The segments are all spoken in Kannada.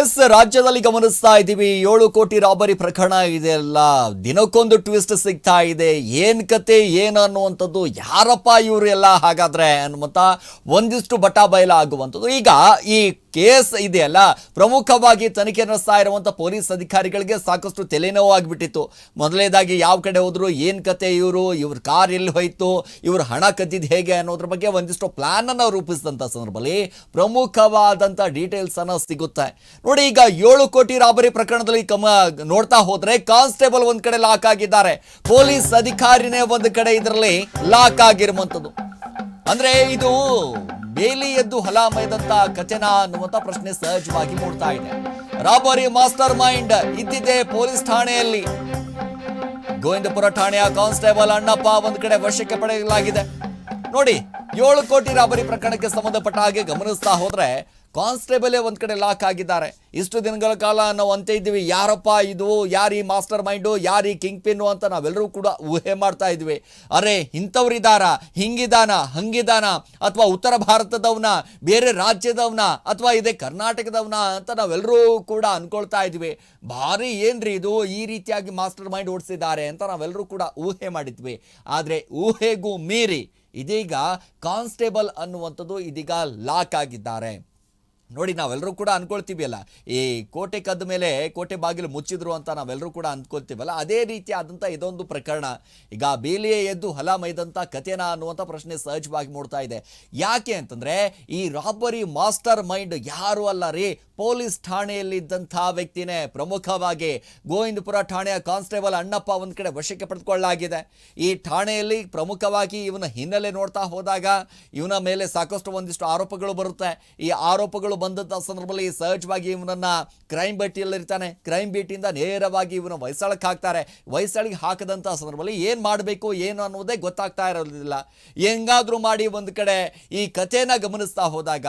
ಎಸ್ ರಾಜ್ಯದಲ್ಲಿ ಗಮನಿಸ್ತಾ ಇದ್ದೀವಿ. ಏಳು ಕೋಟಿ ರಾಬರಿ ಪ್ರಕರಣ ಇದೆ ಅಲ್ಲ. ದಿನಕ್ಕೊಂದು ಟ್ವಿಸ್ಟ್ ಸಿಗ್ತಾ ಇದೆ. ಏನ್ ಕತೆ, ಏನು ಅನ್ನುವಂಥದ್ದು, ಯಾರಪ್ಪ ಇವರು ಎಲ್ಲ? ಹಾಗಾದ್ರೆ ಅನ್ನುವಂಥ ಒಂದಿಷ್ಟು ಬಟಾ ಬಯಲ ಆಗುವಂಥದ್ದು. ಈಗ ಈ ಕೇಸ್ ಇದೆಯಲ್ಲ ಪ್ರಮುಖವಾಗಿ ತನಿಖೆ ನಡೆಸ್ತಾ ಇರುವಂಥ ಪೊಲೀಸ್ ಅಧಿಕಾರಿಗಳಿಗೆ ಸಾಕಷ್ಟು ತಲೆನೋವು ಆಗಿಬಿಟ್ಟಿತ್ತು. ಮೊದಲನೇದಾಗಿ ಯಾವ ಕಡೆ ಹೋದ್ರು, ಏನು ಕತೆ ಇವರು, ಇವ್ರ ಕಾರ್ ಎಲ್ಲಿ ಹೋಯ್ತು, ಇವ್ರ ಹಣ ಕದ್ದಿದ್ದು ಹೇಗೆ ಅನ್ನೋದ್ರ ಬಗ್ಗೆ ಒಂದಿಷ್ಟು ಪ್ಲಾನ್ ಅನ್ನು ರೂಪಿಸಿದಂಥ ಸಂದರ್ಭದಲ್ಲಿ ಪ್ರಮುಖವಾದಂಥ ಡೀಟೇಲ್ಸ್ ಅನ್ನ ಸಿಗುತ್ತೆ. ನೋಡಿ, ಈಗ ಏಳು ಕೋಟಿ ರಾಬರಿ ಪ್ರಕರಣದಲ್ಲಿ ಕಮ ನೋಡ್ತಾ ಹೋದ್ರೆ ಕಾನ್ಸ್ಟೇಬಲ್ ಒಂದ್ ಕಡೆ ಲಾಕ್ ಆಗಿದ್ದಾರೆ. ಪೊಲೀಸ್ ಅಧಿಕಾರಿನೇ ಒಂದು ಕಡೆ ಇದರಲ್ಲಿ ಲಾಕ್ ಆಗಿರುವಂತದ್ದು ಅಂದ್ರೆ ಇದು ಬೇಲಿ ಎದ್ದು ಹೊಲ ಮೈದಂತ ಕಚನ ಅನ್ನುವಂತ ಪ್ರಶ್ನೆ ಸಹಜವಾಗಿ ಮೂಡ್ತಾ ಇದೆ. ರಾಬರಿ ಮಾಸ್ಟರ್ ಮೈಂಡ್ ಇದ್ದಿದೆ ಪೊಲೀಸ್ ಠಾಣೆಯಲ್ಲಿ. ಗೋವಿಂದಪುರ ಠಾಣೆಯ ಕಾನ್ಸ್ಟೇಬಲ್ ಅಣ್ಣಪ್ಪ ಒಂದ್ ಕಡೆ ವಶಕ್ಕೆ ಪಡೆಯಲಾಗಿದೆ. ನೋಡಿ, ಏಳು ಕೋಟಿ ರಾಬರಿ ಪ್ರಕರಣಕ್ಕೆ ಸಂಬಂಧಪಟ್ಟ ಹಾಗೆ ಗಮನಿಸ್ತಾ ಹೋದ್ರೆ ಕಾನ್ಸ್ಟೇಬಲೇ ಒಂದು ಕಡೆ ಲಾಕ್ ಆಗಿದ್ದಾರೆ. ಇಷ್ಟು ದಿನಗಳ ಕಾಲ ನಾವು ಅಂತ ಇದ್ದೀವಿ, ಯಾರಪ್ಪ ಇದು? ಯಾರು ಮಾಸ್ಟರ್ ಮೈಂಡು? ಯಾರು ಕಿಂಗ್ ಪಿನ್ನು ಅಂತ ನಾವೆಲ್ಲರೂ ಕೂಡ ಊಹೆ ಮಾಡ್ತಾ ಇದ್ವಿ. ಅರೆ, ಇಂಥವ್ರಿದಾರ? ಹಿಂಗಿದಾನ? ಹಂಗಿದಾನ? ಅಥವಾ ಉತ್ತರ ಭಾರತದವನ? ಬೇರೆ ರಾಜ್ಯದವನ? ಅಥವಾ ಇದೇ ಕರ್ನಾಟಕದವನ? ಅಂತ ನಾವೆಲ್ಲರೂ ಕೂಡ ಅಂದ್ಕೊಳ್ತಾ ಇದ್ವಿ. ಭಾರಿ ಏನ್ರಿ ಇದು? ಈ ರೀತಿಯಾಗಿ ಮಾಸ್ಟರ್ ಮೈಂಡ್ ಓಡಿಸಿದ್ದಾರೆ ಅಂತ ನಾವೆಲ್ಲರೂ ಕೂಡ ಊಹೆ ಮಾಡಿದ್ವಿ. ಆದರೆ ಊಹೆಗೂ ಮೀರಿ ಇದೀಗ ಕಾನ್ಸ್ಟೇಬಲ್ ಅನ್ನುವಂಥದ್ದು ಇದೀಗ ಲಾಕ್ ಆಗಿದ್ದಾರೆ. ನೋಡಿ, ನಾವೆಲ್ಲರೂ ಕೂಡ ಅನ್ಕೊಳ್ತೀವಿ ಅಲ್ಲ ಈ ಕೋಟೆ ಕದ್ದ ಮೇಲೆ ಕೋಟೆ ಬಾಗಿಲು ಮುಚ್ಚಿದ್ರು ಅಂತ ನಾವೆಲ್ಲರೂ ಕೂಡ ಅಂದ್ಕೊಳ್ತೀವಲ್ಲ ಅದೇ ರೀತಿಯಾದಂಥ ಇದೊಂದು ಪ್ರಕರಣ. ಈಗ ಬೇಲಿಯೇ ಎದ್ದು ಹೊಲ ಮೈದಂಥ ಕಥೆನ ಅನ್ನುವಂಥ ಪ್ರಶ್ನೆ ಸಹಜವಾಗಿ ಮೂಡ್ತಾ ಇದೆ. ಯಾಕೆ ಅಂತಂದರೆ, ಈ ರಾಬರಿ ಮಾಸ್ಟರ್ ಮೈಂಡ್ ಯಾರು ಅಲ್ಲ ರೀ. ಪೊಲೀಸ್ ಠಾಣೆಯಲ್ಲಿದ್ದಂಥ ವ್ಯಕ್ತಿನೇ ಪ್ರಮುಖವಾಗಿ ಗೋವಿಂದಪುರ ಠಾಣೆಯ ಕಾನ್ಸ್ಟೇಬಲ್ ಅಣ್ಣಪ್ಪ ಒಂದು ಕಡೆ ವಶಕ್ಕೆ ಪಡೆದುಕೊಳ್ಳಲಾಗಿದೆ. ಈ ಠಾಣೆಯಲ್ಲಿ ಪ್ರಮುಖವಾಗಿ ಇವನ ಹಿನ್ನೆಲೆ ನೋಡ್ತಾ ಹೋದಾಗ ಇವನ ಮೇಲೆ ಸಾಕಷ್ಟು ಒಂದಿಷ್ಟು ಆರೋಪಗಳು ಬರುತ್ತೆ. ಈ ಆರೋಪಗಳು ಬಂದಂಥ ಸಂದರ್ಭದಲ್ಲಿ ಸಹಜವಾಗಿ ಇವನನ್ನ ಕ್ರೈಮ್ ಇರ್ತಾನೆ. ಕ್ರೈಮ್ ಭೇಟಿಯಿಂದ ನೇರವಾಗಿ ಇವನ ವಯಸ್ಸಾಳಕ್ಕೆ ಹಾಕ್ತಾರೆ. ವಯಸ್ಸಾಳಿಗೆ ಹಾಕದಂಥ ಸಂದರ್ಭದಲ್ಲಿ ಏನು ಮಾಡಬೇಕು, ಏನು ಅನ್ನೋದೇ ಗೊತ್ತಾಗ್ತಾ ಇರೋದಿಲ್ಲ. ಹೆಂಗಾದ್ರೂ ಮಾಡಿ ಒಂದು ಕಡೆ ಈ ಕಥೆನ ಗಮನಿಸ್ತಾ ಹೋದಾಗ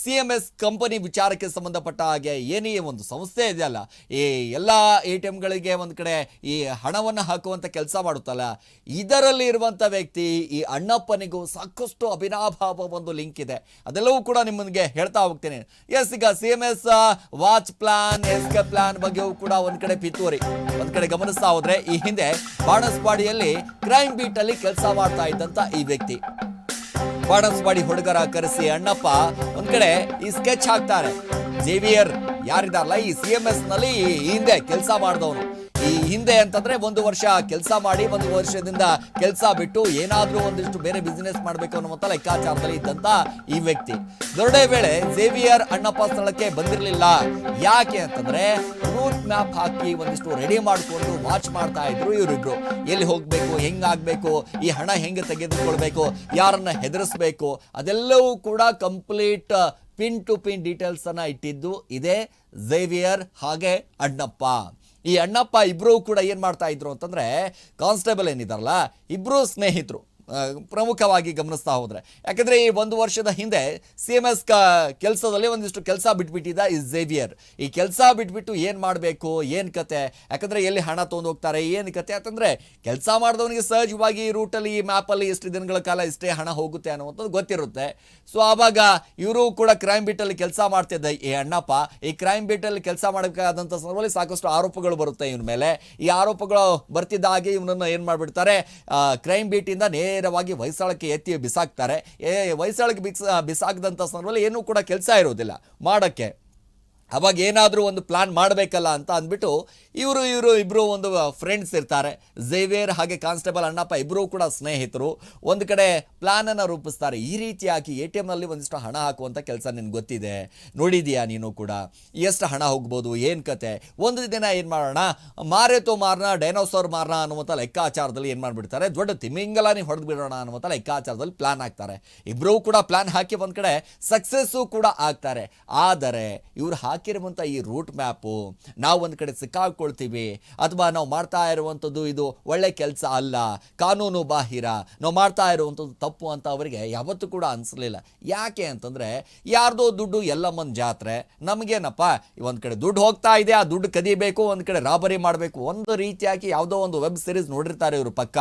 ಸಿ ಎಂ ಎಸ್ ಕಂಪನಿ ವಿಚಾರಕ್ಕೆ ಸಂಬಂಧಪಟ್ಟ ಹಾಗೆ ಏನೇ ಒಂದು ಸಂಸ್ಥೆ ಇದೆಯಲ್ಲ, ಈ ಎಲ್ಲ ಎ ಟಿ ಎಮ್ಗಳಿಗೆ ಒಂದು ಕಡೆ ಈ ಹಣವನ್ನು ಹಾಕುವಂಥ ಕೆಲಸ ಮಾಡುತ್ತಲ್ಲ, ಇದರಲ್ಲಿ ಇರುವಂಥ ವ್ಯಕ್ತಿ ಈ ಅಣ್ಣಪ್ಪನಿಗೂ ಸಾಕಷ್ಟು ಅಭಿನಾಭಾವ ಒಂದು ಲಿಂಕ್ ಇದೆ. ಅದೆಲ್ಲವೂ ಕೂಡ ನಿಮ್ಮನಿಗೆ ಹೇಳ್ತಾ ಹೋಗ್ತೇನೆ. ಎಸ್, ಈಗ C M S watch plan S K plan ಬಗ್ಗೆಯೂ ಕೂಡ ಒಂದು ಕಡೆ ಪಿತೂರಿ. ಒಂದು ಕಡೆ ಗಮನಿಸ್ತಾ ಹೋದ್ರೆ ಈ ಹಿಂದೆ ಬಾಣಸ್ವಾಡಿಯಲ್ಲಿ ಕ್ರೈಮ್ ಬೀಟಲ್ಲಿ ಕೆಲಸ ಮಾಡ್ತಾ ಇದ್ದಂಥ ಈ ವ್ಯಕ್ತಿ. ಬಾಣಸ್ವಾಡಿ ಹುಡುಗರ ಕರೆಸಿ ಅಣ್ಣಪ್ಪ ಒಂದ್ ಕಡೆ ಈ ಸ್ಕೆಚ್ ಹಾಕ್ತಾರೆ. ಜೇವಿಯರ್ ಯಾರಿದಾರಲ್ಲ ಈ ಸಿ ಎಂ ಎಸ್ನಲ್ಲಿ ಹಿಂದೆ ಕೆಲಸ ಮಾಡಿದವನು. ಈ ಹಿಂದೆ ಅಂತಂದ್ರೆ ಒಂದು ವರ್ಷ ಕೆಲಸ ಮಾಡಿ, ಒಂದು ವರ್ಷದಿಂದ ಕೆಲಸ ಬಿಟ್ಟು ಏನಾದ್ರೂ ಒಂದಿಷ್ಟು ಬೇರೆ ಬಿಸಿನೆಸ್ ಮಾಡಬೇಕು ಅನ್ನುವಂತ ಲೆಕ್ಕಾಚಾರದಲ್ಲಿ ಇದ್ದಂತ ಈ ವ್ಯಕ್ತಿ. ದೊರಡೆ ವೇಳೆ ಸೇವಿಯರ್ ಅಣ್ಣಪ್ಪ ಸ್ಥಳಕ್ಕೆ ಬಂದಿರಲಿಲ್ಲ. ಯಾಕೆ ಅಂತಂದ್ರೆ ರೂಟ್ ಮ್ಯಾಪ್ ಹಾಕಿ ಒಂದಿಷ್ಟು ರೆಡಿ ಮಾಡಿಕೊಂಡು ವಾಚ್ ಮಾಡ್ತಾ ಇದ್ರು ಇವರಿಬ್ರು. ಎಲ್ಲಿ ಹೋಗ್ಬೇಕು, ಹೆಂಗಾಗ್ಬೇಕು, ಈ ಹಣ ಹೆಂಗೆ ತೆಗೆದುಕೊಳ್ಬೇಕು, ಯಾರನ್ನ ಹೆದರಿಸ್ಬೇಕು, ಅದೆಲ್ಲವೂ ಕೂಡ complete pin to pin details ಅನ್ನ ಇಟ್ಟಿದ್ದು ಇದೇ ಝೇವಿಯರ್ ಹಾಗೆ ಅಣ್ಣಪ್ಪ. ಈ ಅಣ್ಣಪ್ಪ ಇಬ್ಬರೂ ಕೂಡ ಏನು ಮಾಡ್ತಾ ಇದ್ರು ಅಂತಂದರೆ ಕಾನ್ಸ್ಟೇಬಲ್ ಏನಿದಾರಲ್ಲ ಇಬ್ಬರೂ ಸ್ನೇಹಿತರು. ಪ್ರಮುಖವಾಗಿ ಗಮನಿಸ್ತಾ ಹೋದರೆ. ಯಾಕಂದ್ರೆ ಈ ಒಂದು ವರ್ಷದ ಹಿಂದೆ ಸಿ ಎಂ ಎಸ್ ಕೆಲಸದಲ್ಲಿ ಒಂದಿಷ್ಟು ಕೆಲಸ ಬಿಟ್ಬಿಟ್ಟಿದ್ದ ಈ ಝೇವಿಯರ್ ಈ ಕೆಲಸ ಬಿಟ್ಬಿಟ್ಟು ಏನು ಮಾಡಬೇಕು, ಏನು ಕತೆ? ಯಾಕಂದರೆ ಎಲ್ಲಿ ಹಣ ತೊಗೊಂಡು ಹೋಗ್ತಾರೆ, ಏನು ಕತೆ? ಯಾಕಂದರೆ ಕೆಲಸ ಮಾಡಿದವನಿಗೆ ಸಹಜವಾಗಿ ಈ ರೂಟಲ್ಲಿ ಈ ಮ್ಯಾಪಲ್ಲಿ ಎಷ್ಟು ದಿನಗಳ ಕಾಲ ಇಷ್ಟೇ ಹಣ ಹೋಗುತ್ತೆ ಅನ್ನುವಂಥದ್ದು ಗೊತ್ತಿರುತ್ತೆ. ಸೊ ಆವಾಗ ಇವರು ಕೂಡ ಕ್ರೈಮ್ ಬಿಟ್ಟಲ್ಲಿ ಕೆಲಸ ಮಾಡ್ತಿದ್ದ ಈ ಅಣ್ಣಪ್ಪ. ಈ ಕ್ರೈಮ್ ಬಿಟ್ಟಲ್ಲಿ ಕೆಲಸ ಮಾಡಬೇಕಾದಂಥ ಸಂದರ್ಭದಲ್ಲಿ ಸಾಕಷ್ಟು ಆರೋಪಗಳು ಬರುತ್ತೆ ಇವನ ಮೇಲೆ. ಈ ಆರೋಪಗಳು ಬರ್ತಿದ್ದ ಹಾಗೆ ಇವನನ್ನು ಏನು ಮಾಡಿಬಿಡ್ತಾರೆ? ಕ್ರೈಮ್ ಬೀಟಿಂದ ನೇರವಾಗಿ ವಯಸ್ಸಾಳಕ್ಕೆ ಎತ್ತಿ ಬಿಸಾಕ್ತಾರೆ. ಏ ವಯಸ್ಸಾಳಕ್ಕೆ ಬಿಸ್ ಬಿಸಾಕದಂಥ ಸಂದರ್ಭದಲ್ಲಿ ಏನೂ ಕೂಡ ಕೆಲಸ ಇರೋದಿಲ್ಲ. ಮಾಡೋಕ್ಕೆ. ಅವಾಗ ಏನಾದರೂ ಒಂದು ಪ್ಲ್ಯಾನ್ ಮಾಡಬೇಕಲ್ಲ ಅಂತ ಅಂದ್ಬಿಟ್ಟು ಇವರು ಇವರು ಇಬ್ಬರು ಒಂದು ಫ್ರೆಂಡ್ಸ್ ಇರ್ತಾರೆ. ಝೇವಿಯರ್ ಹಾಗೆ ಕಾನ್ಸ್ಟೇಬಲ್ ಅಣ್ಣಪ್ಪ ಇಬ್ಬರೂ ಕೂಡ ಸ್ನೇಹಿತರು. ಒಂದು ಕಡೆ ಪ್ಲ್ಯಾನನ್ನು ರೂಪಿಸ್ತಾರೆ. ಈ ರೀತಿಯಾಗಿ ಎ ಟಿ ಎಮ್ನಲ್ಲಿ ಒಂದಿಷ್ಟು ಹಣ ಹಾಕುವಂಥ ಕೆಲಸ ನಿನಗೆ ಗೊತ್ತಿದೆ. ನೋಡಿದೀಯಾ ನೀನು ಕೂಡ? ಎಷ್ಟು ಹಣ ಹೋಗ್ಬೋದು? ಏನು ಕತೆ? ಒಂದು ದಿನ ಏನು ಮಾಡೋಣ? ಮಾರೇತೋ ಮಾರನ ಡೈನೋಸಾರ್ ಮಾರನ ಅನ್ನುವಂಥ ಲೆಕ್ಕಾಚಾರದಲ್ಲಿ ಏನು ಮಾಡಿಬಿಡ್ತಾರೆ? ದೊಡ್ಡ ತಿಮಿಂಗಲಾನಿ ಹೊಡೆದು ಬಿಡೋಣ ಅನ್ನುವಂಥ ಲೆಕ್ಕಾಚಾರದಲ್ಲಿ ಪ್ಲ್ಯಾನ್ ಹಾಕ್ತಾರೆ. ಇಬ್ಬರೂ ಕೂಡ ಪ್ಲ್ಯಾನ್ ಹಾಕಿ ಒಂದು ಕಡೆ ಸಕ್ಸಸ್ಸು ಕೂಡ ಆಗ್ತಾರೆ. ಆದರೆ ಇವ್ರು ಹಾಕಿರುವಂಥ ಈ ರೂಟ್ ಮ್ಯಾಪು ನಾವು ಒಂದು ಕಡೆ ಸಿಕ್ಕಾಕೊಳ್ತೀವಿ. ಅಥವಾ ನಾವು ಮಾಡ್ತಾ ಇರುವಂಥದ್ದು ಇದು ಒಳ್ಳೆ ಕೆಲಸ ಅಲ್ಲ, ಕಾನೂನು ಬಾಹಿರ, ನಾವು ಮಾಡ್ತಾ ಇರುವಂಥದ್ದು ತಪ್ಪು ಅಂತ ಅವರಿಗೆ ಯಾವತ್ತೂ ಕೂಡ ಅನಿಸ್ಲಿಲ್ಲ. ಯಾಕೆ ಅಂತಂದರೆ ಯಾರ್ದೋ ದುಡ್ಡು ಎಲ್ಲಮ್ಮನ ಜಾತ್ರೆ, ನಮಗೇನಪ್ಪ ಒಂದು ಕಡೆ ದುಡ್ಡು ಹೋಗ್ತಾ ಇದೆ, ಆ ದುಡ್ಡು ಕದಿಬೇಕು, ಒಂದು ಕಡೆ ರಾಬರಿ ಮಾಡಬೇಕು, ಒಂದು ರೀತಿಯಾಗಿ ಯಾವುದೋ ಒಂದು ವೆಬ್ ಸಿರೀಸ್ ನೋಡಿರ್ತಾರೆ ಇವರು ಪಕ್ಕ.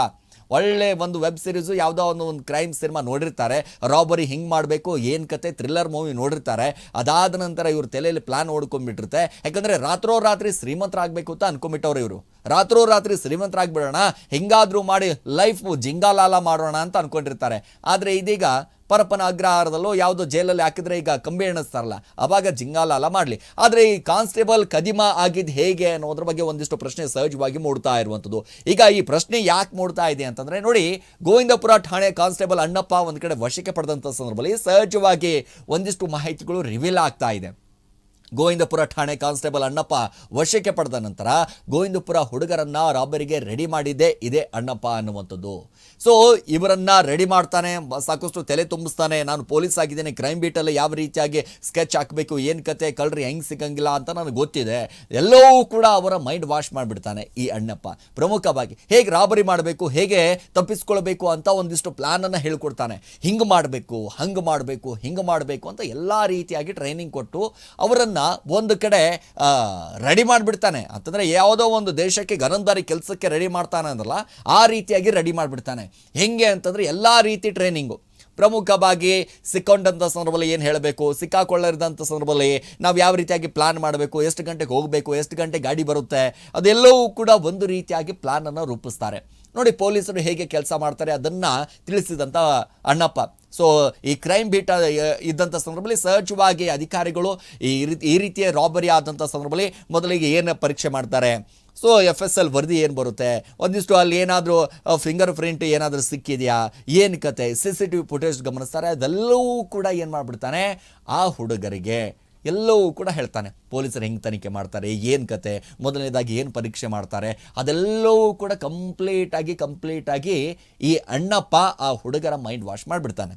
ಒಳ್ಳೆ ಒಂದು ವೆಬ್ ಸೀರೀಸು ಯಾವುದೋ ಒಂದು ಒಂದು ಕ್ರೈಮ್ ಸಿನಿಮಾ ನೋಡಿರ್ತಾರೆ. ರಾಬರಿ ಹಿಂಗೆ ಮಾಡಬೇಕು, ಏನು ಕತೆ ಥ್ರಿಲ್ಲರ್ ಮೂವಿ ನೋಡಿರ್ತಾರೆ. ಅದಾದ ನಂತರ ಇವ್ರ ತಲೆಯಲ್ಲಿ ಪ್ಲಾನ್ ಓಡ್ಕೊಂಡ್ಬಿಟ್ಟಿರುತ್ತೆ ಯಾಕಂದರೆ ರಾತ್ರೋ ರಾತ್ರಿ ಶ್ರೀಮಂತರಾಗಬೇಕು ಅಂತ ಅನ್ಕೊಂಬಿಟ್ಟವ್ರು ಇವರು. ರಾತ್ರೋ ರಾತ್ರಿ ಶ್ರೀಮಂತರಾಗ್ಬಿಡೋಣ, ಹಿಂಗಾದ್ರೂ ಮಾಡಿ ಲೈಫ್ ಜಿಂಗಾಲಾಲ ಮಾಡೋಣ ಅಂತ ಅನ್ಕೊಂಡಿರ್ತಾರೆ. ಆದರೆ ಇದೀಗ ಪರಪ್ಪನ ಅಗ್ರಹಾರದಲ್ಲೋ ಯಾವುದೋ ಜೈಲಲ್ಲಿ ಹಾಕಿದ್ರೆ ಈಗ ಕಂಬಿ ಎಣಿಸ್ತಾರಲ್ಲ, ಅವಾಗ ಜಿಂಗಾಲಾಲ ಮಾಡಲಿ. ಆದರೆ ಈ ಕಾನ್ಸ್ಟೇಬಲ್ ಕದಿಮ ಆಗಿದ್ದು ಹೇಗೆ ಅನ್ನೋದ್ರ ಬಗ್ಗೆ ಒಂದಿಷ್ಟು ಪ್ರಶ್ನೆ ಸಹಜವಾಗಿ ಮೂಡ್ತಾ ಇರುವಂಥದ್ದು. ಈಗ ಈ ಪ್ರಶ್ನೆ ಯಾಕೆ ಮೂಡ್ತಾ ಇದೆ ಅಂತಂದರೆ ನೋಡಿ, ಗೋವಿಂದಪುರ ಠಾಣೆ ಕಾನ್ಸ್ಟೇಬಲ್ ಅಣ್ಣಪ್ಪ ಒಂದು ಕಡೆ ವಶಕ್ಕೆ ಪಡೆದಂಥ ಸಂದರ್ಭದಲ್ಲಿ ಸಹಜವಾಗಿ ಒಂದಿಷ್ಟು ಮಾಹಿತಿಗಳು ರಿವೀಲ್ ಆಗ್ತಾ ಇದೆ. ಗೋವಿಂದಪುರ ಠಾಣೆ ಕಾನ್ಸ್ಟೇಬಲ್ ಅಣ್ಣಪ್ಪ ವಶಕ್ಕೆ ಪಡೆದ ನಂತರ ಗೋವಿಂದಪುರ ಹುಡುಗರನ್ನ ರಾಬರಿಗೆ ರೆಡಿ ಮಾಡಿದ್ದೇ, ಇದೆ ಅಣ್ಣಪ್ಪ ಅನ್ನುವಂಥದ್ದು. ಸೊ ಇವರನ್ನ ರೆಡಿ ಮಾಡ್ತಾನೆ, ಸಾಕಷ್ಟು ತಲೆ ತುಂಬಿಸ್ತಾನೆ, ನಾನು ಪೊಲೀಸ್ ಆಗಿದ್ದೇನೆ, ಕ್ರೈಮ್ ಬೀಟಲ್ಲಿ ಯಾವ ರೀತಿಯಾಗಿ ಸ್ಕೆಚ್ ಹಾಕಬೇಕು, ಏನು ಕತೆ, ಕಳ್ರಿ, ಹೆಂಗೆ ಸಿಗಂಗಿಲ್ಲ ಅಂತ ನನಗೆ ಗೊತ್ತಿದೆ. ಎಲ್ಲವೂ ಕೂಡ ಅವರ ಮೈಂಡ್ ವಾಶ್ ಮಾಡಿಬಿಡ್ತಾನೆ ಈ ಅಣ್ಣಪ್ಪ. ಪ್ರಮುಖವಾಗಿ ಹೇಗೆ ರಾಬರಿ ಮಾಡಬೇಕು, ಹೇಗೆ ತಪ್ಪಿಸ್ಕೊಳ್ಬೇಕು ಅಂತ ಒಂದಿಷ್ಟು ಪ್ಲಾನನ್ನು ಹೇಳ್ಕೊಡ್ತಾನೆ. ಹಿಂಗೆ ಮಾಡಬೇಕು, ಹಂಗೆ ಮಾಡಬೇಕು, ಹಿಂಗೆ ಮಾಡಬೇಕು ಅಂತ ಎಲ್ಲ ರೀತಿಯಾಗಿ ಟ್ರೈನಿಂಗ್ ಕೊಟ್ಟು ಅವರನ್ನು ಒಂದು ಕಡೆ ರೆಡಿ ಮಾಡಿಬಿಡ್ತಾನೆ. ಅಂತಂದರೆ ಯಾವುದೋ ಒಂದು ದೇಶಕ್ಕೆ ಗನಂದಾರಿ ಕೆಲಸಕ್ಕೆ ರೆಡಿ ಮಾಡ್ತಾನೆ ಅಂದ್ರಲ್ಲ, ಆ ರೀತಿಯಾಗಿ ರೆಡಿ ಮಾಡಿಬಿಡ್ತಾನೆ. ಹೆಂಗೆ ಅಂತಂದರೆ ಎಲ್ಲ ರೀತಿ ಟ್ರೈನಿಂಗು. ಪ್ರಮುಖವಾಗಿ ಸಿಕ್ಕೊಂಡಂಥ ಸಂದರ್ಭದಲ್ಲಿ ಏನು ಹೇಳಬೇಕು? ಸಿಕ್ಕಾಕೊಳ್ಳಿದಂಥ ಸಂದರ್ಭದಲ್ಲಿ ನಾವು ಯಾವ ರೀತಿಯಾಗಿ ಪ್ಲಾನ್ ಮಾಡಬೇಕು? ಎಷ್ಟು ಗಂಟೆಗೆ ಹೋಗಬೇಕು? ಎಷ್ಟು ಗಂಟೆ ಗಾಡಿ ಬರುತ್ತೆ? ಅದೆಲ್ಲವೂ ಕೂಡ ಒಂದು ರೀತಿಯಾಗಿ ಪ್ಲಾನನ್ನು ರೂಪಿಸ್ತಾರೆ. ನೋಡಿ, ಪೊಲೀಸರು ಹೇಗೆ ಕೆಲಸ ಮಾಡ್ತಾರೆ ಅದನ್ನು ತಿಳಿಸಿದಂಥ ಅಣ್ಣಪ್ಪ. ಸೊ ಈ ಕ್ರೈಮ್ ಬೀಟ್ ಇದ್ದಂಥ ಸಂದರ್ಭದಲ್ಲಿ ಸಹಜವಾಗಿ ಅಧಿಕಾರಿಗಳು ಈ ಈ ರೀತಿಯ ರಾಬರಿ ಆದಂಥ ಸಂದರ್ಭದಲ್ಲಿ ಮೊದಲಿಗೆ ಏನು ಪರೀಕ್ಷೆ ಮಾಡ್ತಾರೆ? ಸೊ ಎಫ್ ಎಸ್ ಎಲ್ ವರದಿ ಏನು ಬರುತ್ತೆ? ಒಂದಿಷ್ಟು ಅಲ್ಲಿ ಏನಾದರೂ ಫಿಂಗರ್ ಪ್ರಿಂಟ್ ಏನಾದರೂ ಸಿಕ್ಕಿದೆಯಾ? ಏನು ಕತೆ? C C T V footage ಗಮನಿಸ್ತಾರೆ. ಅದೆಲ್ಲವೂ ಕೂಡ ಏನು ಮಾಡಿಬಿಡ್ತಾನೆ? ಆ ಹುಡುಗರಿಗೆ. ಎಲ್ಲವೂ ಕೂಡ ಹೇಳ್ತಾನೆ. ಪೊಲೀಸರು ಹೆಂಗೆ ತನಿಖೆ ಮಾಡ್ತಾರೆ? ಏನು ಕತೆ? ಮೊದಲನೇದಾಗಿ ಏನು ಪರೀಕ್ಷೆ ಮಾಡ್ತಾರೆ? ಅದೆಲ್ಲವೂ ಕೂಡ ಕಂಪ್ಲೀಟಾಗಿ ಕಂಪ್ಲೀಟಾಗಿ ಈ ಅಣ್ಣಪ್ಪ ಆ ಹುಡುಗರ ಮೈಂಡ್ ವಾಶ್ ಮಾಡಿಬಿಡ್ತಾನೆ.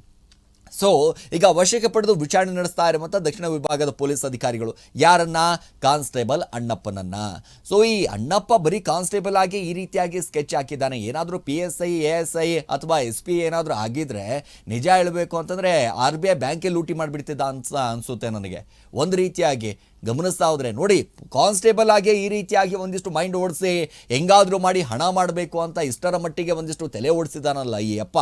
ಸೊ ಈಗ ವಶಕ್ಕೆ ಪಡೆದು ವಿಚಾರಣೆ ನಡೆಸ್ತಾ ಇರುವಂಥ ದಕ್ಷಿಣ ವಿಭಾಗದ ಪೊಲೀಸ್ ಅಧಿಕಾರಿಗಳು ಯಾರನ್ನ? ಕಾನ್ಸ್ಟೇಬಲ್ ಅಣ್ಣಪ್ಪನನ್ನ. ಸೊ ಈ ಅಣ್ಣಪ್ಪ ಬರೀ ಕಾನ್ಸ್ಟೇಬಲ್ ಆಗಿ ಈ ರೀತಿಯಾಗಿ ಸ್ಕೆಚ್ ಹಾಕಿದ್ದಾನೆ. ಏನಾದರೂ P S I A S I ಅಥವಾ ಎಸ್ ಪಿ ಏನಾದರೂ ಆಗಿದ್ರೆ ನಿಜ ಹೇಳಬೇಕು ಅಂತಂದರೆ ಆರ್ ಬಿ ಐ ಬ್ಯಾಂಕೇ ಲೂಟಿ ಮಾಡಿಬಿಡ್ತಿದ್ದ ಅನ್ಸ ಅನಿಸುತ್ತೆ ನನಗೆ. ಒಂದು ರೀತಿಯಾಗಿ ಗಮನಿಸ್ತಾ ಹೋದ್ರೆ, ನೋಡಿ, ಕಾನ್ಸ್ಟೇಬಲ್ ಆಗಿ ಈ ರೀತಿಯಾಗಿ ಒಂದಿಷ್ಟು ಮೈಂಡ್ ಓಡಿಸಿ ಹೆಂಗಾದರೂ ಮಾಡಿ ಹಣ ಮಾಡಬೇಕು ಅಂತ ಇಷ್ಟರ ಮಟ್ಟಿಗೆ ಒಂದಿಷ್ಟು ತಲೆ ಓಡಿಸಿದಾನಲ್ಲ ಈ ಅಪ್ಪ.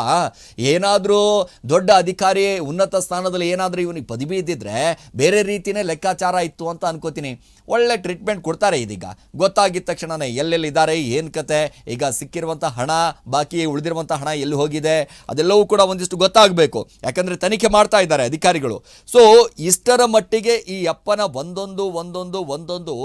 ಏನಾದರೂ ದೊಡ್ಡ ಅಧಿಕಾರಿ ಉನ್ನತ ಸ್ಥಾನದಲ್ಲಿ ಏನಾದರೂ ಇವನಿಗೆ ಪದವಿ ಇದ್ದಿದ್ರೆ ಬೇರೆ ರೀತಿಯೇ ಲೆಕ್ಕಾಚಾರ ಇತ್ತು ಅಂತ ಅನ್ಕೋತೀನಿ. ಒಳ್ಳೆ ಟ್ರೀಟ್ಮೆಂಟ್ ಕೊಡ್ತಾರೆ ಇದೀಗ. ಗೊತ್ತಾಗಿದ್ದ ತಕ್ಷಣನೇ ಎಲ್ಲೆಲ್ಲಿದ್ದಾರೆ, ಏನು ಕತೆ, ಈಗ ಸಿಕ್ಕಿರುವಂಥ ಹಣ, ಬಾಕಿ ಉಳಿದಿರುವಂಥ ಹಣ ಎಲ್ಲಿ ಹೋಗಿದೆ, ಅದೆಲ್ಲವೂ ಕೂಡ ಒಂದಿಷ್ಟು ಗೊತ್ತಾಗಬೇಕು. ಯಾಕಂದರೆ ತನಿಖೆ ಮಾಡ್ತಾ ಇದ್ದಾರೆ ಅಧಿಕಾರಿಗಳು. ಸೊ ಇಷ್ಟರ ಮಟ್ಟಿಗೆ ಈ ಅಪ್ಪನ ಒಂದೊಂದು ಒಂದೊಂದು ಒಂದೊಂದು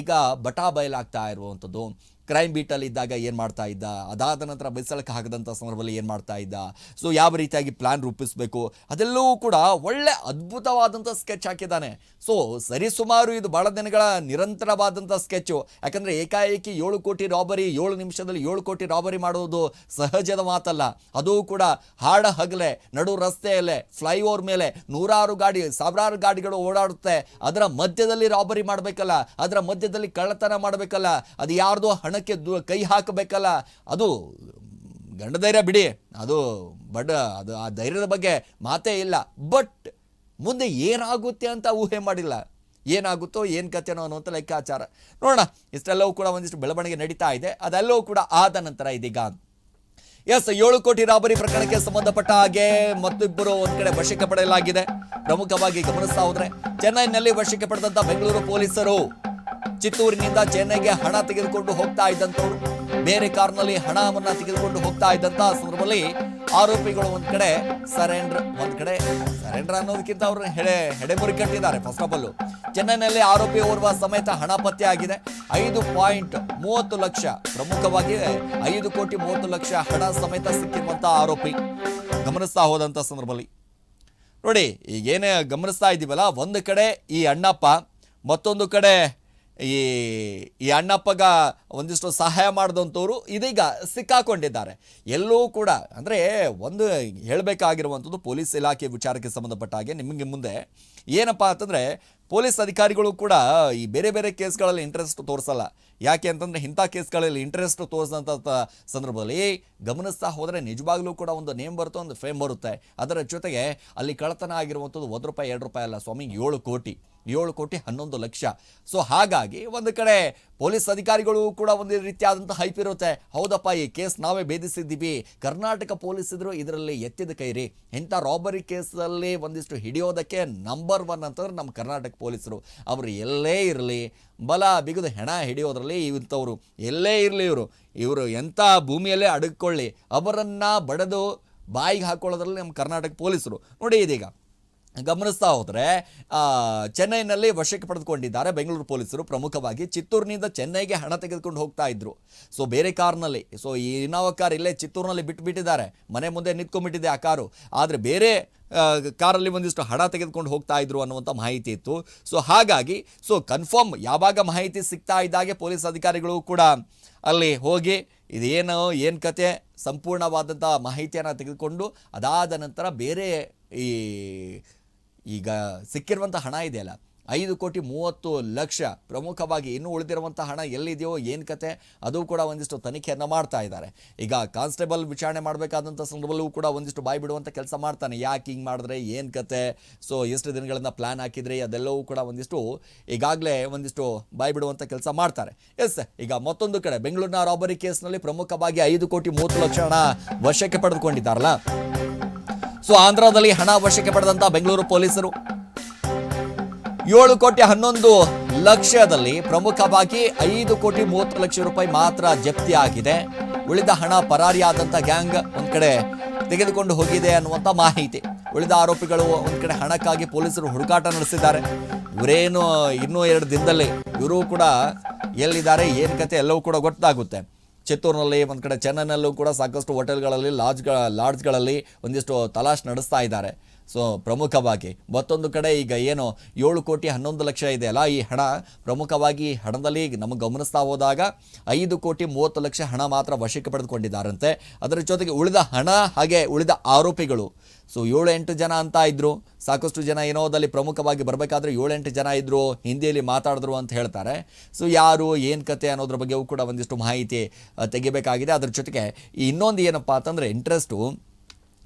ಈಗ ಬಟಾ ಬಯಲಾಗ್ತಾ ಇರುವಂಥದ್ದು ಕ್ರೈಮ್ ಬೀಟಲ್ಲಿ ಇದ್ದಾಗ ಏನು ಮಾಡ್ತಾ ಇದ್ದ? ಅದಾದ ನಂತರ ಬಿಸಳಕ್ಕೆ ಹಾಕದಂಥ ಸಂದರ್ಭದಲ್ಲಿ ಏನು ಮಾಡ್ತಾ ಇದ್ದ? ಸೊ ಯಾವ ರೀತಿಯಾಗಿ ಪ್ಲಾನ್ ರೂಪಿಸಬೇಕು? ಅದೆಲ್ಲವೂ ಕೂಡ ಒಳ್ಳೆ ಅದ್ಭುತವಾದಂಥ ಸ್ಕೆಚ್ ಹಾಕಿದ್ದಾನೆ. ಸೊ ಸರಿಸುಮಾರು ಇದು ಭಾಳ ದಿನಗಳ ನಿರಂತರವಾದಂಥ ಸ್ಕೆಚ್ಚು ಯಾಕಂದರೆ ಏಕಾಏಕಿ ಏಳು ಕೋಟಿ ರಾಬರಿ ಏಳು ನಿಮಿಷದಲ್ಲಿ ಏಳು ಕೋಟಿ ರಾಬರಿ ಮಾಡೋದು ಸಹಜದ ಮಾತಲ್ಲ. ಅದು ಕೂಡ ಹಾಡ ಹಗಲೆ, ನಡು ರಸ್ತೆಯಲ್ಲೇ ಫ್ಲೈಓವರ್ ಮೇಲೆ ನೂರಾರು ಗಾಡಿ, ಸಾವಿರಾರು ಗಾಡಿಗಳು ಓಡಾಡುತ್ತೆ. ಅದರ ಮಧ್ಯದಲ್ಲಿ ರಾಬರಿ ಮಾಡಬೇಕಲ್ಲ? ಅದರ ಮಧ್ಯದಲ್ಲಿ ಕಳ್ಳತನ ಮಾಡಬೇಕಲ್ಲ? ಅದು ಯಾರ್ದೋ ಹಣಕ್ಕೆ ದು ಕೈ ಹಾಕಬೇಕಲ್ಲ, ಅದು ಗಂಡ ಧೈರ್ಯ ಬಿಡಿ, ಅದು ಬಡ, ಅದು ಆ ಧೈರ್ಯದ ಬಗ್ಗೆ ಮಾತೇ ಇಲ್ಲ. ಬಟ್ ಮುಂದೆ ಏನಾಗುತ್ತೆ ಅಂತ ಊಹೆ ಮಾಡಿಲ್ಲ. ಏನಾಗುತ್ತೋ, ಏನು ಕತೆನೋ ಅನ್ನುವಂಥ ಲೆಕ್ಕಾಚಾರ. ನೋಡೋಣ, ಇಷ್ಟೆಲ್ಲವೂ ಕೂಡ ಒಂದಿಷ್ಟು ಬೆಳವಣಿಗೆ ನಡೀತಾ ಇದೆ. ಅದೆಲ್ಲವೂ ಕೂಡ ಆದ ನಂತರ ಇದೀಗ. ಎಸ್ ಏಳು ಕೋಟಿ ರಾಬರಿ ಪ್ರಕರಣಕ್ಕೆ ಸಂಬಂಧಪಟ್ಟ ಹಾಗೆ ಮತ್ತಿಬ್ಬರು ಒಂದ್ ಕಡೆ ವಶಕ್ಕೆ ಪಡೆಯಲಾಗಿದೆ. ಪ್ರಮುಖವಾಗಿ ಗಮನಿಸ್ತಾ ಹೋದ್ರೆ, ಚೆನ್ನೈನಲ್ಲಿ ವಶಕ್ಕೆ ಪಡೆದಂತ ಬೆಂಗಳೂರು ಪೊಲೀಸರು. ಚಿತ್ತೂರಿನಿಂದ ಚೆನ್ನೈಗೆ ಹಣ ತೆಗೆದುಕೊಂಡು ಹೋಗ್ತಾ ಇದ್ದಂಥವ್ರು, ಬೇರೆ ಕಾರ್ನಲ್ಲಿ ಹಣವನ್ನ ತೆಗೆದುಕೊಂಡು ಹೋಗ್ತಾ ಇದ್ದಂತ ಸಂದರ್ಭದಲ್ಲಿ ಆರೋಪಿಗಳು ಒಂದ್ ಕಡೆ, ಸರೆಂಡರ್ ಒಂದ್ ಕಡೆ, ಸರೆಂಡರ್ ಅನ್ನೋದಕ್ಕಿಂತ ಅವರು ಹೆಡೆ, ಹೆಡೆಮುರಿ ಕಟ್ಟಿದ್ದಾರೆ ಫಸ್ಟ್ ಆಫ್ ಆಲ್ ಚೆನ್ನೈನಲ್ಲಿ ಆರೋಪಿ ಓರ್ವ ಸಮೇತ ಹಣ ಪತ್ತೆ ಆಗಿದೆ. ಐದು ಪಾಯಿಂಟ್ ಮೂವತ್ತು ಲಕ್ಷ, ಪ್ರಮುಖವಾಗಿ ಐದು ಕೋಟಿ ಮೂವತ್ತು ಲಕ್ಷ ಹಣ ಸಮೇತ ಸಿಕ್ಕಿರುವಂಥ ಆರೋಪಿ. ಗಮನಿಸ್ತಾ ಹೋದಂತ ಸಂದರ್ಭದಲ್ಲಿ. ನೋಡಿ ಈಗೇನೇ ಗಮನಿಸ್ತಾ ಇದ್ದೀವಲ್ಲ, ಒಂದು ಕಡೆ ಈ ಅಣ್ಣಪ್ಪ, ಮತ್ತೊಂದು ಕಡೆ ಈ ಈ ಅಣ್ಣಪ್ಪಗ ಒಂದಿಷ್ಟು ಸಹಾಯ ಮಾಡಿದಂಥವ್ರು ಇದೀಗ ಸಿಕ್ಕಾಕೊಂಡಿದ್ದಾರೆ. ಎಲ್ಲೂ ಕೂಡ, ಅಂದರೆ ಒಂದು ಹೇಳಬೇಕಾಗಿರುವಂಥದ್ದು ಪೊಲೀಸ್ ಇಲಾಖೆ ವಿಚಾರಕ್ಕೆ ಸಂಬಂಧಪಟ್ಟ ಹಾಗೆ ನಿಮಗೆ ಮುಂದೆ ಏನಪ್ಪ ಅಂತಂದರೆ ಪೊಲೀಸ್ ಅಧಿಕಾರಿಗಳು ಕೂಡ ಈ ಬೇರೆ ಬೇರೆ ಕೇಸ್ಗಳಲ್ಲಿ ಇಂಟ್ರೆಸ್ಟ್ ತೋರಿಸಲ್ಲ. ಯಾಕೆ ಅಂತಂದರೆ ಇಂಥ ಕೇಸ್ಗಳಲ್ಲಿ ಇಂಟ್ರೆಸ್ಟ್ ತೋರಿಸಿದಂಥ ಸಂದರ್ಭದಲ್ಲಿ ಗಮನಿಸ್ತಾ ಹೋದರೆ ನಿಜವಾಗ್ಲೂ ಕೂಡ ಒಂದು ನೇಮ್ ಬರುತ್ತೆ, ಒಂದು ಫೇಮ್ ಬರುತ್ತೆ. ಅದರ ಜೊತೆಗೆ ಅಲ್ಲಿ ಕಳತನ ಆಗಿರುವಂಥದ್ದು ಒಂದು ರೂಪಾಯಿ, ಎರಡು ರೂಪಾಯಿ ಅಲ್ಲ, ಸ್ವಾಮಿ, ಏಳು ಕೋಟಿ. ಏಳು ಕೋಟಿ ಹನ್ನೊಂದು ಲಕ್ಷ. ಸೊ ಹಾಗಾಗಿ ಒಂದು ಕಡೆ ಪೊಲೀಸ್ ಅಧಿಕಾರಿಗಳು ಕೂಡ ಒಂದು ರೀತಿಯಾದಂಥ ಹೈಪ್ ಇರುತ್ತೆ. ಹೌದಪ್ಪ, ಈ ಕೇಸ್ ನಾವೇ ಭೇದಿಸಿದ್ದೀವಿ. ಕರ್ನಾಟಕ ಪೊಲೀಸ್ ಇದ್ರು ಇದರಲ್ಲಿ ಎತ್ತಿದ ಕೈರಿ. ಇಂಥ ರಾಬರಿ ಕೇಸಲ್ಲಿ ಒಂದಿಷ್ಟು ಹಿಡಿಯೋದಕ್ಕೆ ನಂಬರ್ ಒನ್ ಅಂತಂದ್ರೆ ನಮ್ಮ ಕರ್ನಾಟಕ ಪೊಲೀಸರು. ಅವರು ಎಲ್ಲೇ ಇರಲಿ ಬಲ ಬಿಗಿದು ಹೆಣ ಹಿಡಿಯೋದ್ರಲ್ಲಿ ಇಂಥವ್ರು ಎಲ್ಲೇ ಇರಲಿ ಇವರು. ಇವರು ಎಂಥ ಭೂಮಿಯಲ್ಲೇ ಅಡಗಿಕೊಳ್ಳಿ, ಅವರನ್ನು ಬಡದು ಬಾಯಿಗೆ ಹಾಕೊಳ್ಳೋದ್ರಲ್ಲಿ ನಮ್ಮ ಕರ್ನಾಟಕ ಪೊಲೀಸರು. ನೋಡಿ ಇದೀಗ, ಗಮನಿಸ್ತಾ ಹೋದರೆ ಚೆನ್ನೈನಲ್ಲಿ ವಶಕ್ಕೆ ಪಡೆದುಕೊಂಡಿದ್ದಾರೆ ಬೆಂಗಳೂರು ಪೊಲೀಸರು. ಪ್ರಮುಖವಾಗಿ ಚಿತ್ತೂರಿನಿಂದ ಚೆನ್ನೈಗೆ ಹಣ ತೆಗೆದುಕೊಂಡು ಹೋಗ್ತಾ ಇದ್ರು. ಸೊ ಬೇರೆ ಕಾರ್ನಲ್ಲಿ, ಸೊ ಈ ಇನೋವಾ ಕಾರ್ ಇಲ್ಲೇ ಚಿತ್ತೂರಿನಲ್ಲಿ ಬಿಟ್ಟುಬಿಟ್ಟಿದ್ದಾರೆ ಮನೆ ಮುಂದೆ ನಿಂತ್ಕೊಂಡ್ಬಿಟ್ಟಿದೆ ಆ ಕಾರು. ಆದರೆ ಬೇರೆ ಕಾರಲ್ಲಿ ಒಂದಿಷ್ಟು ಹಣ ತೆಗೆದುಕೊಂಡು ಹೋಗ್ತಾ ಇದ್ರು ಅನ್ನುವಂಥ ಮಾಹಿತಿ ಇತ್ತು. ಸೊ ಹಾಗಾಗಿ ಸೊ ಕನ್ಫರ್ಮ್ ಯಾವಾಗ ಮಾಹಿತಿ ಸಿಗ್ತಾ ಇದ್ದಾಗೆ ಪೊಲೀಸ್ ಅಧಿಕಾರಿಗಳು ಕೂಡ ಅಲ್ಲಿ ಹೋಗಿ ಇದೇನು, ಏನು ಕತೆ ಸಂಪೂರ್ಣವಾದಂಥ ಮಾಹಿತಿಯನ್ನು ತೆಗೆದುಕೊಂಡು ಅದಾದ ನಂತರ ಬೇರೆ ಈ ಈಗ ಸಿಕ್ಕಿರುವಂಥ ಹಣ ಇದೆಯಲ್ಲ ಐದು ಕೋಟಿ ಮೂವತ್ತು ಲಕ್ಷ. ಪ್ರಮುಖವಾಗಿ ಇನ್ನೂ ಉಳಿದಿರುವಂಥ ಹಣ ಎಲ್ಲಿದೆಯೋ ಏನು ಕತೆ, ಅದು ಕೂಡ ಒಂದಿಷ್ಟು ತನಿಖೆಯನ್ನು ಮಾಡ್ತಾ ಇದ್ದಾರೆ. ಈಗ ಕಾನ್ಸ್ಟೇಬಲ್ ವಿಚಾರಣೆ ಮಾಡಬೇಕಾದಂಥ ಸಂದರ್ಭದಲ್ಲೂ ಕೂಡ ಒಂದಿಷ್ಟು ಬಾಯಿ ಬಿಡುವಂಥ ಕೆಲಸ ಮಾಡ್ತಾನೆ. ಯಾಕೆ ಹಿಂಗೆ ಮಾಡಿದ್ರೆ, ಏನು ಕತೆ? ಸೊ ಎಷ್ಟು ದಿನಗಳನ್ನು ಪ್ಲ್ಯಾನ್ ಹಾಕಿದ್ರೆ ಅದೆಲ್ಲವೂ ಕೂಡ ಒಂದಿಷ್ಟು ಈಗಾಗಲೇ ಒಂದಿಷ್ಟು ಬಾಯಿ ಬಿಡುವಂಥ ಕೆಲಸ ಮಾಡ್ತಾರೆ. ಎಸ್ ಈಗ ಮತ್ತೊಂದು ಕಡೆ, ಬೆಂಗಳೂರಿನ ರಾಬರಿ ಕೇಸ್ನಲ್ಲಿ ಪ್ರಮುಖವಾಗಿ ಐದು ಕೋಟಿ ಮೂವತ್ತು ಲಕ್ಷ ಹಣ ವಶಕ್ಕೆ ಪಡೆದುಕೊಂಡಿದ್ದಾರಲ್ಲ. ಸೊ ಆಂಧ್ರದಲ್ಲಿ ಹಣ ವಶಕ್ಕೆ ಪಡೆದಂತ ಬೆಂಗಳೂರು ಪೊಲೀಸರು. ಏಳು ಕೋಟಿ ಹನ್ನೊಂದು ಲಕ್ಷದಲ್ಲಿ ಪ್ರಮುಖವಾಗಿ ಐದು ಕೋಟಿ ಮೂವತ್ತು ಲಕ್ಷ ರೂಪಾಯಿ ಮಾತ್ರ ಜಪ್ತಿ ಆಗಿದೆ. ಉಳಿದ ಹಣ ಪರಾರಿಯಾದಂಥ ಗ್ಯಾಂಗ್ ಒಂದು ಕಡೆ ತೆಗೆದುಕೊಂಡು ಹೋಗಿದೆ ಅನ್ನುವಂಥ ಮಾಹಿತಿ. ಉಳಿದ ಆರೋಪಿಗಳು ಒಂದು ಕಡೆ ಹಣಕ್ಕಾಗಿ ಪೊಲೀಸರು ಹುಡುಕಾಟ ನಡೆಸಿದ್ದಾರೆ. ಇವರೇನು ಇನ್ನೂ ಎರಡು ದಿನದಲ್ಲಿ ಇವರು ಕೂಡ ಎಲ್ಲಿದ್ದಾರೆ, ಏನು ಕತೆ ಎಲ್ಲವೂ ಕೂಡ ಗೊತ್ತಾಗುತ್ತೆ. ಚಿತ್ತೂರಿನಲ್ಲಿ ಒಂದು ಕಡೆ ಚೆನ್ನೈನಲ್ಲೂ ಕೂಡ ಸಾಕಷ್ಟು ಹೋಟೆಲ್ಗಳಲ್ಲಿ, ಲಾಡ್ಜ್ಗಳ, ಲಾಡ್ಜ್ಗಳಲ್ಲಿ ಒಂದಿಷ್ಟು ತಲಾಶ್ ನಡೆಸ್ತಾ ಇದ್ದಾರೆ. ಸೊ ಪ್ರಮುಖವಾಗಿ ಮತ್ತೊಂದು ಕಡೆ ಈಗ ಏನು ಏಳು ಕೋಟಿ ಹನ್ನೊಂದು ಲಕ್ಷ ಇದೆ ಅಲ್ಲ ಈ ಹಣ. ಪ್ರಮುಖವಾಗಿ ಹಣದಲ್ಲಿ ನಮಗೆ ಗಮನಿಸ್ತಾ ಹೋದಾಗ ಐದು ಕೋಟಿ ಮೂವತ್ತು ಲಕ್ಷ ಹಣ ಮಾತ್ರ ವಶಕ್ಕೆ ಪಡೆದುಕೊಂಡಿದ್ದಾರಂತೆ. ಅದರ ಜೊತೆಗೆ ಉಳಿದ ಹಣ ಹಾಗೆ ಉಳಿದ ಆರೋಪಿಗಳು. ಸೊ ಏಳು ಎಂಟು ಜನ ಅಂತ ಇದ್ದರು ಸಾಕಷ್ಟು ಜನ ಏನೋದಲ್ಲಿ ಪ್ರಮುಖವಾಗಿ ಬರಬೇಕಾದ್ರೆ ಏಳೆಂಟು ಜನ ಇದ್ದರು ಹಿಂದಿಯಲ್ಲಿ ಮಾತಾಡಿದ್ರು ಅಂತ ಹೇಳ್ತಾರೆ. ಸೊ ಯಾರು, ಏನು ಕತೆ ಅನ್ನೋದ್ರ ಬಗ್ಗೆಯೂ ಕೂಡ ಒಂದಿಷ್ಟು ಮಾಹಿತಿ ತೆಗಿಬೇಕಾಗಿದೆ. ಅದ್ರ ಜೊತೆಗೆ ಇನ್ನೊಂದು ಏನಪ್ಪ ಅಂತಂದರೆ ಇಂಟ್ರೆಸ್ಟು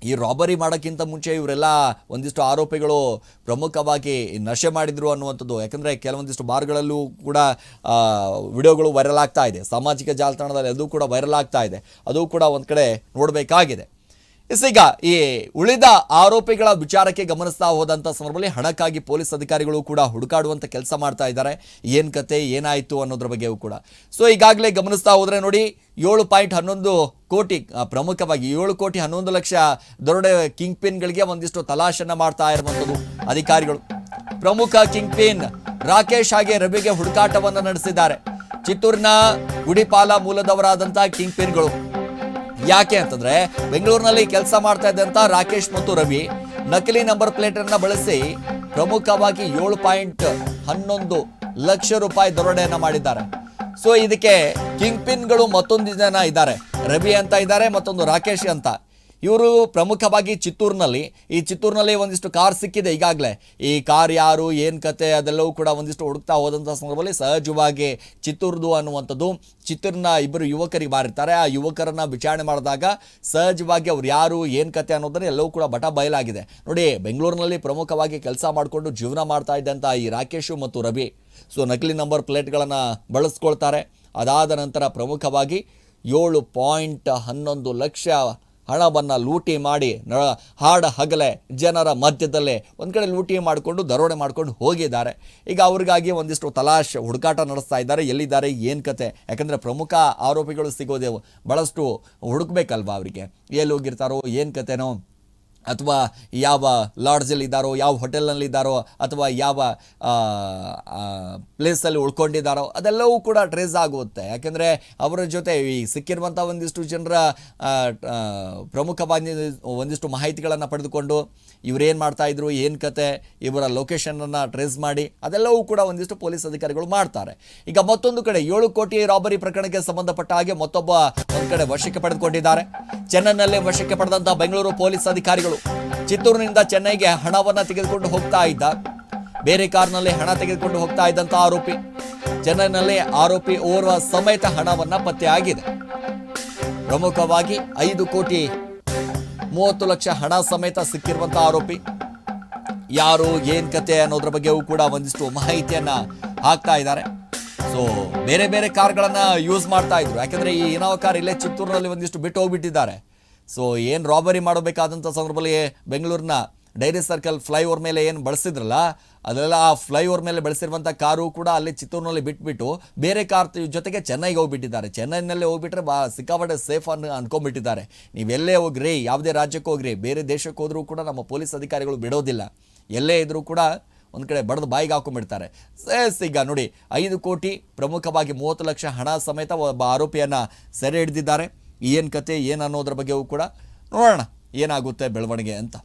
ಈ ರಾಬರಿ ಮಾಡೋಕ್ಕಿಂತ ಮುಂಚೆ ಇವರೆಲ್ಲ ಒಂದಿಷ್ಟು ಆರೋಪಿಗಳು ಪ್ರಮುಖವಾಗಿ ನಶೆ ಮಾಡಿದ್ರು ಅನ್ನುವಂಥದ್ದು. ಯಾಕಂದರೆ ಕೆಲವೊಂದಿಷ್ಟು ಬಾರ್ಗಳಲ್ಲೂ ಕೂಡ ವಿಡಿಯೋಗಳು ವೈರಲ್ ಆಗ್ತಾ ಇದೆ. ಸಾಮಾಜಿಕ ಜಾಲತಾಣದಲ್ಲಿ ಅದು ಕೂಡ ವೈರಲ್ ಆಗ್ತಾ ಇದೆ. ಅದು ಕೂಡ ಒಂದು ಕಡೆ ನೋಡಬೇಕಾಗಿದೆ. ಈಗ ಈ ಉಳಿದ ಆರೋಪಿಗಳ ವಿಚಾರಕ್ಕೆ ಗಮನಿಸ್ತಾ ಹೋದಂಥ ಸಂದರ್ಭದಲ್ಲಿ ಹಣಕ್ಕಾಗಿ ಪೊಲೀಸ್ ಅಧಿಕಾರಿಗಳು ಕೂಡ ಹುಡುಕಾಡುವಂಥ ಕೆಲಸ ಮಾಡ್ತಾ ಇದ್ದಾರೆ. ಏನು ಕತೆ, ಏನಾಯಿತು ಅನ್ನೋದ್ರ ಬಗ್ಗೆಯೂ ಕೂಡ. ಸೊ ಈಗಾಗಲೇ ಗಮನಿಸ್ತಾ ಹೋದರೆ ನೋಡಿ, ಏಳು ಪಾಯಿಂಟ್ ಹನ್ನೊಂದು ಕೋಟಿ ಪ್ರಮುಖವಾಗಿ ಏಳು ಕೋಟಿ ಹನ್ನೊಂದು ಲಕ್ಷ ದರೋಡೆ ಕಿಂಗ್ ಪಿನ್ಗಳಿಗೆ ಒಂದಿಷ್ಟು ತಲಾಶನ್ನ ಮಾಡ್ತಾ ಇರುವಂಥದ್ದು ಅಧಿಕಾರಿಗಳು. ಪ್ರಮುಖ ಕಿಂಗ್ ಪಿನ್ ರಾಕೇಶ್ ಹಾಗೆ ರವಿಗೆ ಹುಡುಕಾಟವನ್ನು ನಡೆಸಿದ್ದಾರೆ. ಚಿತ್ತೂರಿನ ಗುಡಿಪಾಲ ಮೂಲದವರಾದಂಥ ಕಿಂಗ್ ಪಿನ್ಗಳು ಯಾಕೆ ಅಂತಂದ್ರೆ ಬೆಂಗಳೂರಿನಲ್ಲಿ ಕೆಲಸ ಮಾಡ್ತಾ ಇದ್ದಂತ ರಾಕೇಶ್ ಮತ್ತು ರವಿ ನಕಲಿ ನಂಬರ್ ಪ್ಲೇಟ್ ಅನ್ನ ಬಳಸಿ ಪ್ರಮುಖವಾಗಿ ಏಳು ಪಾಯಿಂಟ್ ಹನ್ನೊಂದು ಲಕ್ಷ ರೂಪಾಯಿ ದರೋಡೆಯನ್ನ ಮಾಡಿದ್ದಾರೆ. ಸೊ ಇದಕ್ಕೆ ಕಿಂಗ್ ಪಿನ್ಗಳು ಮತ್ತೊಂದು ಜನ ಇದ್ದಾರೆ. ರವಿ ಅಂತ ಇದ್ದಾರೆ, ಮತ್ತೊಂದು ರಾಕೇಶ್ ಅಂತ. ಇವರು ಪ್ರಮುಖವಾಗಿ ಚಿತ್ತೂರಿನಲ್ಲಿ. ಈ ಚಿತ್ತೂರಿನಲ್ಲಿ ಒಂದಿಷ್ಟು ಕಾರ್ ಸಿಕ್ಕಿದೆ ಈಗಾಗಲೇ. ಈ ಕಾರ್ ಯಾರು, ಏನು ಕತೆ, ಅದೆಲ್ಲವೂ ಕೂಡ ಒಂದಿಷ್ಟು ಹುಡುಕ್ತಾ ಹೋದಂಥ ಸಂದರ್ಭದಲ್ಲಿ ಸಹಜವಾಗಿ ಚಿತ್ತೂರ್ದು ಅನ್ನುವಂಥದ್ದು ಚಿತ್ತೂರಿನ ಇಬ್ಬರು ಯುವಕರಿಗೆ ಮಾರಿರ್ತಾರೆ ಆ ಯುವಕರನ್ನು ವಿಚಾರಣೆ ಮಾಡಿದಾಗ ಸಹಜವಾಗಿ ಅವ್ರು ಯಾರು, ಏನು ಕತೆ ಅನ್ನೋದನ್ನು ಎಲ್ಲವೂ ಕೂಡ ಬಟ ಬಯಲಾಗಿದೆ. ನೋಡಿ, ಬೆಂಗಳೂರಿನಲ್ಲಿ ಪ್ರಮುಖವಾಗಿ ಕೆಲಸ ಮಾಡಿಕೊಂಡು ಜೀವನ ಮಾಡ್ತಾ ಇದ್ದಂಥ ಈ ರಾಕೇಶು ಮತ್ತು ರವಿ. ಸೊ, ನಕಲಿ ನಂಬರ್ ಪ್ಲೇಟ್ಗಳನ್ನು ಬಳಸ್ಕೊಳ್ತಾರೆ. ಅದಾದ ನಂತರ ಪ್ರಮುಖವಾಗಿ ಏಳು ಪಾಯಿಂಟ್ ಹನ್ನೊಂದು ಲಕ್ಷ ಹಣವನ್ನು ಲೂಟಿ ಮಾಡಿ ಹಾಡ ಹಗಲೆ ಜನರ ಮಧ್ಯದಲ್ಲೇ ಒಂದು ಕಡೆ ಲೂಟಿ ಮಾಡಿಕೊಂಡು, ದರೋಡೆ ಮಾಡ್ಕೊಂಡು ಹೋಗಿದ್ದಾರೆ. ಈಗ ಅವ್ರಿಗಾಗಿ ಒಂದಿಷ್ಟು ತಲಾಶ್ ಹುಡುಕಾಟ ನಡೆಸ್ತಾ ಇದ್ದಾರೆ. ಎಲ್ಲಿದ್ದಾರೆ? ಏನು ಕತೆ? ಯಾಕಂದರೆ ಪ್ರಮುಖ ಆರೋಪಿಗಳು ಸಿಗೋದೇವು ಭಾಳಷ್ಟು ಹುಡುಕ್ಬೇಕಲ್ವಾ ಅವರಿಗೆ? ಎಲ್ಲಿ ಹೋಗಿರ್ತಾರೋ? ಏನು ಕತೆನೋ? ಅಥವಾ ಯಾವ ಲಾಡ್ಜಲ್ಲಿ ಇದ್ದಾರೋ ಯಾವ ಹೋಟೆಲ್ನಲ್ಲಿದ್ದಾರೋ, ಅಥವಾ ಯಾವ ಪ್ಲೇಸಲ್ಲಿ ಉಳ್ಕೊಂಡಿದ್ದಾರೋ, ಅದೆಲ್ಲವೂ ಕೂಡ ಟ್ರೇಸ್ ಆಗುತ್ತೆ. ಯಾಕೆಂದರೆ ಅವರ ಜೊತೆ ಈ ಸಿಕ್ಕಿರುವಂಥ ಒಂದಿಷ್ಟು ಜನರ ಪ್ರಮುಖವಾಗಿ ಒಂದಿಷ್ಟು ಮಾಹಿತಿಗಳನ್ನು ಪಡೆದುಕೊಂಡು ಇವರೇನು ಮಾಡ್ತಾಯಿದ್ರು ಏನು ಕತೆ, ಇವರ ಲೊಕೇಶನನ್ನು ಟ್ರೇಸ್ ಮಾಡಿ, ಅದೆಲ್ಲವೂ ಕೂಡ ಒಂದಿಷ್ಟು ಪೊಲೀಸ್ ಅಧಿಕಾರಿಗಳು ಮಾಡ್ತಾರೆ. ಈಗ ಮತ್ತೊಂದು ಕಡೆ ಏಳು ಕೋಟಿ ರಾಬರಿ ಪ್ರಕರಣಕ್ಕೆ ಸಂಬಂಧಪಟ್ಟ ಹಾಗೆ ಮತ್ತೊಬ್ಬ ಒಂದು ಕಡೆ ವಶಕ್ಕೆ ಪಡೆದುಕೊಂಡಿದ್ದಾರೆ. ಚೆನ್ನೈನಲ್ಲೇ ವಶಕ್ಕೆ ಪಡೆದಂಥ ಬೆಂಗಳೂರು ಪೊಲೀಸ್ ಅಧಿಕಾರಿಗಳು ಚಿತ್ತೂರಿನಿಂದ ಚೆನ್ನೈಗೆ ಹಣವನ್ನು ತೆಗೆದುಕೊಂಡು ಹೋಗ್ತಾ ಇದ್ದ. ಬೇರೆ ಕಾರ್ನಲ್ಲಿ ಹಣ ತೆಗೆದುಕೊಂಡು ಹೋಗ್ತಾ ಇದ್ದಂಥ ಆರೋಪಿ. ಚೆನ್ನೈನಲ್ಲಿ ಆರೋಪಿ ಓರ್ವ ಸಮೇತ ಹಣವನ್ನ ಪತ್ತೆ ಆಗಿದೆ. ಪ್ರಮುಖವಾಗಿ ಐದು ಕೋಟಿ ಮೂವತ್ತು ಲಕ್ಷ ಹಣ ಸಮೇತ ಸಿಕ್ಕಿರುವಂಥ ಆರೋಪಿ. ಯಾರು, ಏನ್ ಕತೆ ಅನ್ನೋದ್ರ ಬಗ್ಗೆಯೂ ಕೂಡ ಒಂದಿಷ್ಟು ಮಾಹಿತಿಯನ್ನ ಹಾಕ್ತಾ ಇದ್ದಾರೆ. ಸೊ ಬೇರೆ ಬೇರೆ ಕಾರ್ಗಳನ್ನ ಯೂಸ್ ಮಾಡ್ತಾ ಇದ್ರು. ಯಾಕಂದ್ರೆ ಈ ಇನೋವಾ ಕಾರ್ ಇಲ್ಲೇ ಚಿತ್ತೂರಿನಲ್ಲಿ ಒಂದಿಷ್ಟು ಬಿಟ್ಟು ಹೋಗ್ಬಿಟ್ಟಿದ್ದಾರೆ. ಸೊ ಏನು ರಾಬರಿ ಮಾಡಬೇಕಾದಂಥ ಸಂದರ್ಭದಲ್ಲಿ ಬೆಂಗಳೂರಿನ ಡೈರಿ ಸರ್ಕಲ್ ಫ್ಲೈಓವರ್ ಮೇಲೆ ಏನು ಬಳಸಿದ್ರಲ್ಲ ಅದೆಲ್ಲ ಆ ಫ್ಲೈಓವರ್ ಮೇಲೆ ಬಳಸಿರುವಂಥ ಕಾರು ಕೂಡ ಅಲ್ಲಿ ಚಿತ್ತೂರಿನಲ್ಲಿ ಬಿಟ್ಬಿಟ್ಟು ಬೇರೆ ಕಾರ್ ಜೊತೆಗೆ ಚೆನ್ನೈಗೆ ಹೋಗ್ಬಿಟ್ಟಿದ್ದಾರೆ. ಚೆನ್ನೈನಲ್ಲಿ ಹೋಗ್ಬಿಟ್ರೆ ಬಾ ಸಿಕ್ಕಾಪಟ್ಟೆ ಸೇಫ್ ಅನ್ನು ಅನ್ಕೊಂಡ್ಬಿಟ್ಟಿದ್ದಾರೆ. ನೀವೆಲ್ಲೇ ಹೋಗ್ರಿ, ಯಾವುದೇ ರಾಜ್ಯಕ್ಕೆ ಹೋಗ್ರಿ, ಬೇರೆ ದೇಶಕ್ಕೆ ಹೋದರೂ ಕೂಡ ನಮ್ಮ ಪೊಲೀಸ್ ಅಧಿಕಾರಿಗಳು ಬಿಡೋದಿಲ್ಲ. ಎಲ್ಲೇ ಇದ್ದರೂ ಕೂಡ ಒಂದು ಕಡೆ ಬಡದು ಬಾಯಿಗೆ ಹಾಕೊಂಡ್ಬಿಡ್ತಾರೆ. ಸೇಸ್ ಈಗ ನೋಡಿ, ಐದು ಕೋಟಿ ಪ್ರಮುಖವಾಗಿ ಮೂವತ್ತು ಲಕ್ಷ ಹಣ ಸಮೇತ ಒಬ್ಬ ಆರೋಪಿಯನ್ನು ಸೆರೆ ಹಿಡಿದಿದ್ದಾರೆ. ಏನು ಕತೆ ಏನು ಅನ್ನೋದ್ರ ಬಗ್ಗೆಯೂ ಕೂಡ ನೋಡೋಣ. ಏನಾಗುತ್ತೆ ಬೆಳವಣಿಗೆ ಅಂತ.